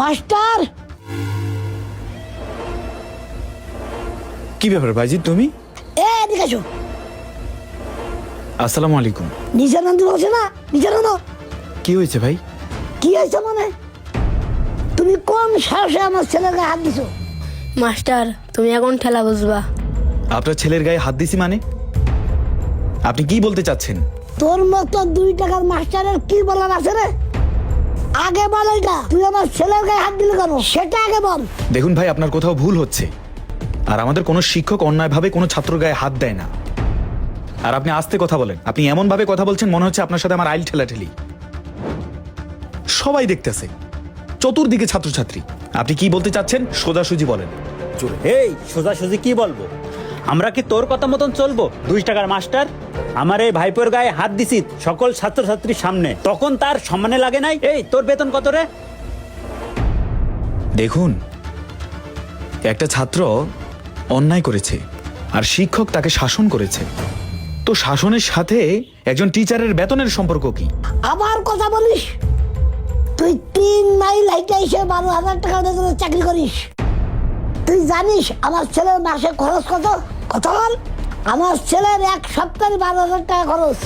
Master! কি ব্যাপার ভাইজি তুমি? এ এদিকে আসো। আসসালামু আলাইকুম। নামতে বলছে না? নামো? কি হয়েছে ভাই? কি হয়েছে মানে? তুমি কোন সাহসে আমার ছেলেকে হাত দিছো? মাস্টার তুমি এখন ঠেলা বুঝবা। আপনার ছেলের গায়ে হাত দিছি মানে? আপনি কি বলতে চাচ্ছেন? তোর মতো দুই টাকার মাস্টারের কি বলার আছে রে? আগে বল এটা। তুই আমার ছেলের গায়ে হাত দিলে কেন? সেটা আগে বল। দেখুন ভাই আপনার কোথাও ভুল হচ্ছে। আর আমাদের কোনো শিক্ষক অন্যায়ভাবে কোনো ছাত্র গায়ে হাত দেয় না। আর আপনি আস্তে কথা বলেন। আপনি এমন ভাবে কথা বলছেন মনে হচ্ছে আপনার সাথে আমার আইল ঠেলাঠেলি। সবাই দেখতেছে। চতুর্দিকে ছাত্রছাত্রী। আপনি কি বলতে চাচ্ছেন? সোজাসুজি বলেন। এই সোজাসুজি কি বলব? আমরা কি তোর কথা মতন চলবো? দুই টাকার মাস্টার? আমার এই ভাইপোর গায়ে হাত দিছি সকল ছাত্রছাত্রীর সামনে। তখন তার সম্মানে লাগে নাই? এই তোর বেতন কত রে? দেখুন একটা ছাত্র অন্যায় করেছে আর শিক্ষক তাকে শাসন করেছে। তো শাসনের সাথে একজন টিচারের বেতনের সম্পর্ক কি? আবার কথা বলিস? তুই তিন মাইল হাইটে এসে বারো হাজার টাকা চাকরি করিস। তুই জানিস আমার ছেলের মাসে খরচ কত? কত বল আমার ছেলের এক সপ্তাহে বারো হাজার টাকা খরচ।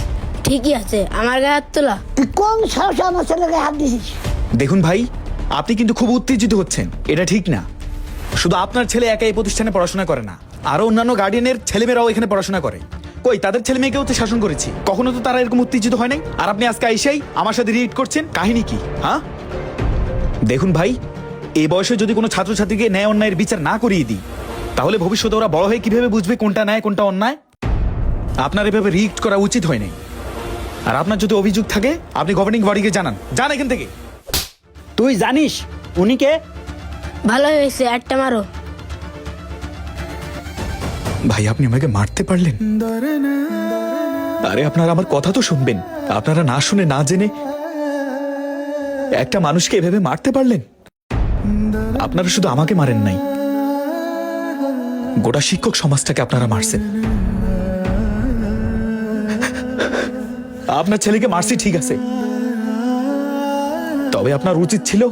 ঠিকই আছে আমার গায়ে হাত তোলা। তুই কোন সাহসে আমার ছেলেকে হাত দিছিস? দেখুন ভাই আপনি কিন্তু খুব উত্তেজিত হচ্ছেন। এটা ঠিক না। শুধু আপনার ছেলে একা এই প্রতিষ্ঠানে পড়াশোনা করে না আরও অন্যান্য গার্ডিয়ানের ছেলেমেয়েরাও এখানে পড়াশোনা করে। কই তাদের ছেলে মেয়েকেও তো শাসন করেছি। কখনো তো তারা এরকম উত্তেজিত হয় নাই? আর আপনি আজকে আইসাই আমার সাথে রিয়েক্ট করছেন? কাহিনী কি হ্যাঁ? দেখুন ভাই এই বয়সে যদি কোনো ছাত্রছাত্রীকে ন্যায় অন্যায়ের বিচার না করিয়ে দিই তাহলে ভবিষ্যতে ওরা বড় হয়ে কীভাবে বুঝবে কোনটা ন্যায় কোনটা অন্যায়? আপনার এভাবে রিয়েক্ট করা উচিত হয় নাই আর আপনার যদি অভিযোগ থাকে আপনি গভর্নিং বডিকে জানান। যান এখান থেকে। তুই জানিস উনি কে? ভালো হয়েছে একটা মারো। ভাই আপনি আমাকে মারতে পারলেন? আরে আপনারা আমার কথা তো শুনবেন। আপনারা না শুনে না জেনে একটা মানুষকে এভাবে মারতে পারলেন? আপনারা শুধু আমাকে মারেন নাই। গোটা শিক্ষক সমাজটাকে আপনারা মারছেন। আপনার ছেলেকে মারছি ঠিক আছে। তবে আপনার উচিত ছিল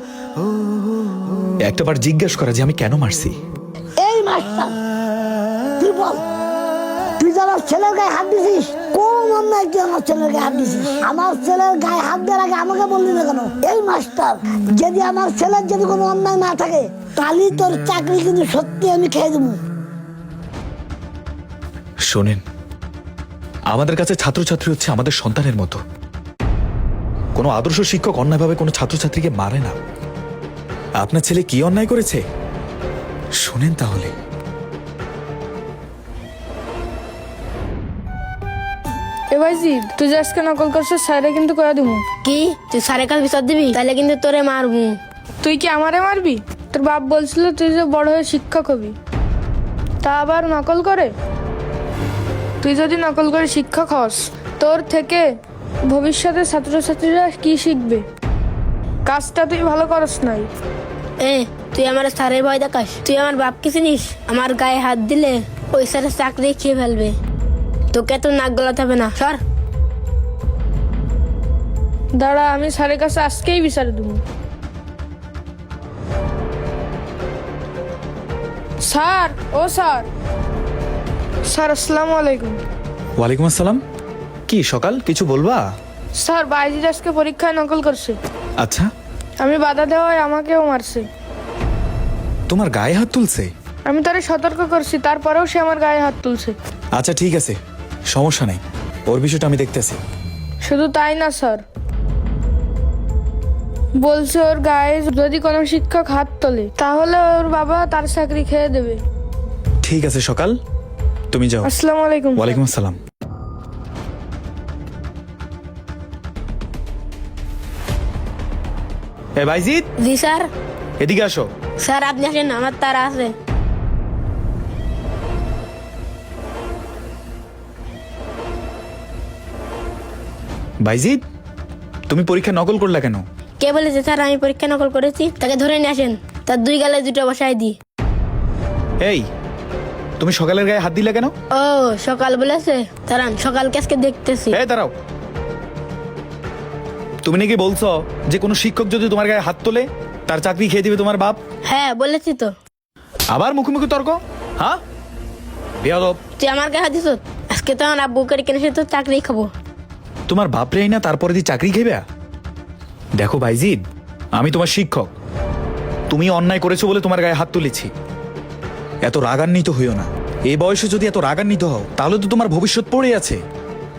একটাবার জিজ্ঞেস করা যে আমি কেন মারছি। যদি আমার ছেলের যদি কোনো অন্যায় না থাকে, তাহলে তোর চাকরি কিন্তু সত্যি আমি খেয়ে দেবো। শোনেন আমাদের কাছে ছাত্রছাত্রী হচ্ছে আমাদের সন্তানের মতো। কোনো আদর্শ শিক্ষক অন্যায়ভাবে কোনো ছাত্রছাত্রীকে মারে না। আপনার ছেলে কি অন্যায় করেছে? শোনেন তাহলে। এ ভাইজি তুই যে আজকে নকল করছিস স্যারে কিন্তু করে দিমু? কি? তুই সারে কাজ বিচার দিবি? তাহলে কিন্তু তোরে মারবো। তুই কি আমারে মারবি? তোর বাপ বলছিল তুই যে বড় হয়ে শিক্ষক হবি। তা আবার নকল করে? তুই যদি নকল করে শিক্ষক হস তোর থেকে ভবিষ্যতে ছাত্রছাত্রীরা কি শিখবে? কাজটা তুই ভালো করস নাই। এ তুই আমার স্যারে ভয় দেখাস। তুই আমার বাপকে চিনিস? আমার গায়ে হাত দিলে ওই স্যারের চাকরি খেয়ে ফেলবে। তোকে তো নাক গলাতে হবে না। সর। দাঁড়া আমি স্যারের কাছে আজকেই বিচার দেবো। স্যার ও স্যার। স্যার আসসালামু আলাইকুম। ওয়ালাইকুম আসসালাম। কি সকাল? কিছু বলবা? স্যার বাইজির আজকে পরীক্ষায় নকল করছে। আচ্ছা। আমি বাধা দেওয়ায় আমাকেও মারছে। তোমার গায়ে হাত তুলছে? আমি তারে সতর্ক করছি তারপরেও সে আমার গায়ে হাত তুলছে। আচ্ছা ঠিক আছে। সমস্যা নেই। ওর বিষয়টা আমি দেখতেছি। শুধু তাই না স্যার। বলছে ওর গায়ে যদি কোনো শিক্ষক হাত তোলে তাহলে ওর বাবা তার চাকরি খেয়ে দেবে। ঠিক আছে সকাল। তুমি যাও। আসসালামু আলাইকুম। ওয়ালাইকুম আসসালাম। এ ভাইজিৎ জি স্যার। এদিকে আসো। স্যার আপনি আসেন আমার তারা আছে। ভাইজিৎ তুমি পরীক্ষা নকল করলা কেন? কে বলেছে স্যার আমি পরীক্ষা নকল করেছি? তাকে ধরে নিয়ে আসেন। তার দুই গালে দুটো বসায় দিই। এই তুমি সকালের গায়ে হাত দিলে কেন? ও সকাল বলেছে। দাঁড়ান সকালকে আজকে দেখতেছি। এই দাঁড়াও। তুমি নাকি বলছো যে কোনো শিক্ষক যদি তোমার গায়ে হাত তোলে তার চাকরি খেয়ে দিবে তোমার বাপ? হ্যাঁ বলেছি তো। আবার মুখোমুখি তর্ক? হ্যাঁ? বেয়াদব। তুই আমার গায়ে হাত দিস আজকে তো আমার আব্বু করে কিনে তো চাকরি খাব। তোমার বাপরেই না তারপরে দিয়ে চাকরি খেবে দেখো ভাইজিদ আমি তোমার শিক্ষক। তুমি অন্যায় করেছ বলে তোমার গায়ে হাত তুলেছি। এত রাগান্বিত হইও না। এই বয়সে যদি এত রাগান্বিত হও, তাহলে তো তোমার ভবিষ্যৎ পড়ে আছে।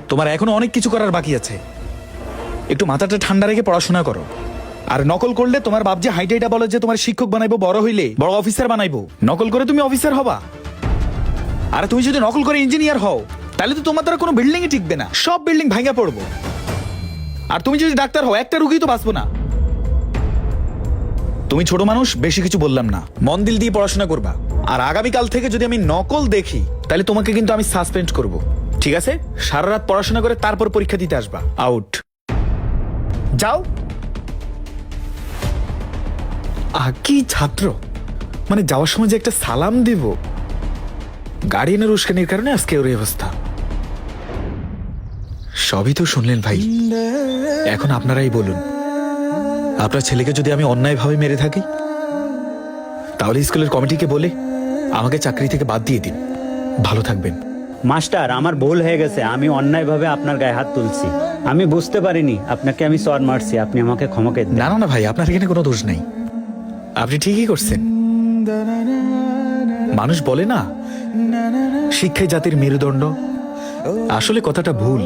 তোমার এখনও অনেক কিছু করার বাকি আছে। একটু মাথাটা ঠান্ডা রেখে পড়াশোনা করো। আর নকল করলে তোমার বাপ যে হাইটাইটা বলে যে তোমার শিক্ষক বানাইবো, বড় হইলে বড় অফিসার বানাইবো। নকল করে তুমি অফিসার হবা। আর তুমি যদি নকল করে ইঞ্জিনিয়ার হও, তাহলে তো তোমার দ্বারা কোনো বিল্ডিংই টিকবে না। সব বিল্ডিং ভাঙা পড়ব। আর তুমি যদি ডাক্তার হও, একটা রুগী তো বাঁচবো না। তুমি ছোট মানুষ, বেশি কিছু বললাম না। মন দিল দিয়ে পড়াশোনা করবা। আর আগামীকাল থেকে যদি আমি নকল দেখি, তাহলে তোমাকে কিন্তু আমি সাসপেন্ড করব। ঠিক আছে? সারা রাত পড়াশোনা করে তারপর পরীক্ষা দিতে আসবা। আউট যাও। কি ছাত্র। মানে যাওয়ার সময় যে একটা সালাম দিব। গার্ডিয়ানের উস্কানির কারণে আজকে ওর অবস্থা। সবই তো শুনলেন ভাই। এখন আপনারাই বলুন। আপনার ছেলেকে যদি আমি অন্যায়ভাবে মেরে থাকি, তাহলে স্কুলের কমিটিকে বলে আমাকে চাকরি থেকে বাদ দিয়ে দিন। ভালো থাকবেন। মাস্টার আমার ভুল হয়ে গেছে। আমি অন্যায়ভাবে আপনার গায়ে হাত তুলছি। আমি বুঝতে পারিনি। আপনাকে আমি সর মারছি। আপনি আমাকে ক্ষমা করে দিন। না না না ভাই আপনার এখানে কোনো দোষ নেই। আপনি ঠিকই করছেন। মানুষ বলে না শিক্ষাই জাতির মেরুদণ্ড। আসলে কথাটা ভুল।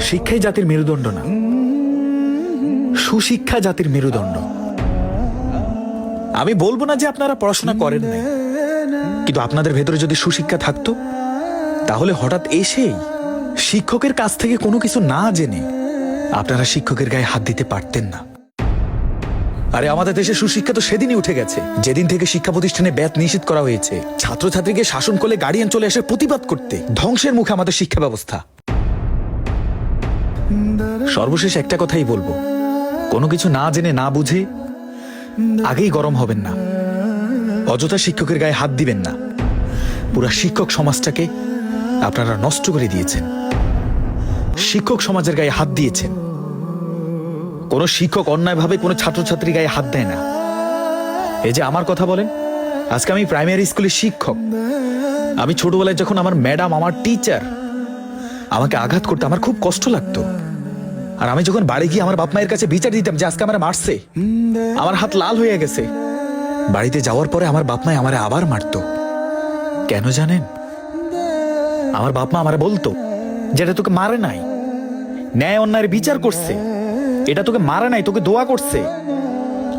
শিক্ষাই জাতির মেরুদণ্ড না। সুশিক্ষা জাতির মেরুদণ্ড। আমি বলব না যে আপনারা পড়াশোনা করেন না কিন্তু আপনাদের ভেতরে যদি সুশিক্ষা থাকতো, তাহলে হঠাৎ এসেই শিক্ষকের কাছ থেকে কোনো কিছু না জেনে আপনারা শিক্ষকের গায়ে হাত দিতে পারতেন না। আরে, আমাদের দেশে সুশিক্ষা তো সেদিনই উঠে গেছে। যেদিন থেকে শিক্ষা প্রতিষ্ঠানে ব্যাত নিষিদ্ধ করা হয়েছে, ছাত্রছাত্রীকে শাসন করলে গার্ডিয়ান চলে আসে প্রতিবাদ করতে। ধ্বংসের মুখে আমাদের শিক্ষা ব্যবস্থা। সর্বশেষ একটা কথাই বলব। কোনো কিছু না জেনে না বুঝে আগেই গরম হবেন না। অযথা শিক্ষকের গায়ে হাত দিবেন না। পুরা শিক্ষক সমাজটাকে আপনারা নষ্ট করে দিয়েছেন। শিক্ষক সমাজের গায়ে হাত দিয়েছেন। কোনো শিক্ষক অন্যায়ভাবে কোনো ছাত্রছাত্রী গায়ে হাত দেয় না। এই যে আমার কথা বলেন, আজকে আমি প্রাইমারি স্কুলের শিক্ষক। আমি ছোটবেলায় যখন আমার ম্যাডাম, আমার টিচার আমাকে আঘাত করতে আমার খুব কষ্ট লাগতো। আর আমি যখন বাড়ি গিয়ে আমার বাপ মায়ের কাছে বিচার দিতাম যে আজকে আমার মারছে, আমার হাত লাল হয়ে গেছে বাড়িতে যাওয়ার পরে আমার বাপ মায় আমারে আবার মারতো। কেন জানেন? আমার বাপ মা আমারে বলতো, যেটা তোকে মারে নাই, ন্যায় অন্যায়ের বিচার করছে, এটা তোকে মারে নাই, তোকে দোয়া করছে,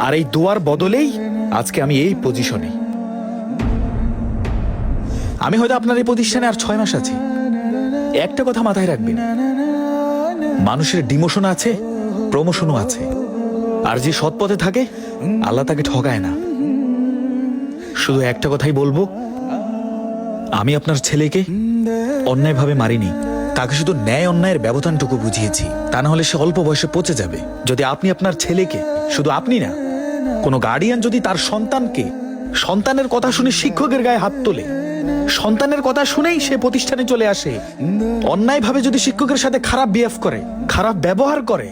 আর এই দোয়ার বদলেই আজকে আমি এই পজিশনে আমি হয়তো আপনার এই প্রতিষ্ঠানে আর ছয় মাস আছি। একটা কথা মাথায় রাখবেন, মানুষের ডিমোশন আছে, প্রমোশনও আছে, আর যে সৎ পথে থাকে, আল্লাহ তাকে ঠগায় না। শুধু একটা কথাই বলব। আমি আপনার ছেলেকে অন্যায়ভাবে মারিনি। তাকে শুধু ন্যায় অন্যায়ের ব্যবধানটুকু বুঝিয়েছি। তা না হলে সে অল্প বয়সে পচে যাবে। যদি আপনি আপনার ছেলেকে, শুধু আপনি না, কোনো গার্ডিয়ান যদি তার সন্তানকে, সন্তানের কথা শুনে শিক্ষকের গায়ে হাত তোলে, সন্তানের কথা শুনেই সে প্রতিষ্ঠানে চলে আসে, অন্যায়ভাবে যদি শিক্ষকের সাথে খারাপ বিহেভ করে, খারাপ ব্যবহার করে,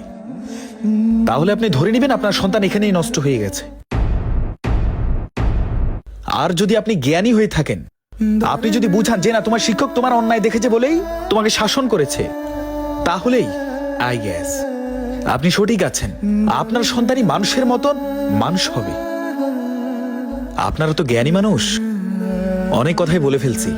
তাহলে আপনি ধরে নেবেন আপনার সন্তান এখানেই নষ্ট হয়ে গেছে। আর যদি আপনি জ্ঞানী হয়ে থাকেন, আপনি যদি বুঝান যে না, তোমার শিক্ষক তোমার অন্যায় দেখেছে বলেই তোমাকে শাসন করেছে, তাহলেই আই গ্যাস আপনি সঠিক আছেন। আপনার সন্তানই মানুষের মতন মানুষ হবে। আপনারা তো জ্ঞানী মানুষ। অনেক কথাই বলে ফেলছি।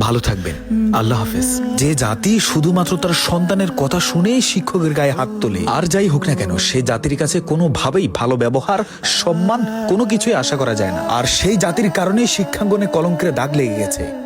ভালো থাকবেন। আল্লাহ হাফেজ। যে জাতি শুধুমাত্র তার সন্তানের কথা শুনেই শিক্ষকের গায়ে হাত তোলে, আর যাই হোক না কেন, সে জাতির কাছে কোনোভাবেই ভালো ব্যবহার, সম্মান কোনো কিছুই আশা করা যায় না। আর সেই জাতির কারণেই শিক্ষাঙ্গনে কলঙ্কের দাগ লেগে গেছে।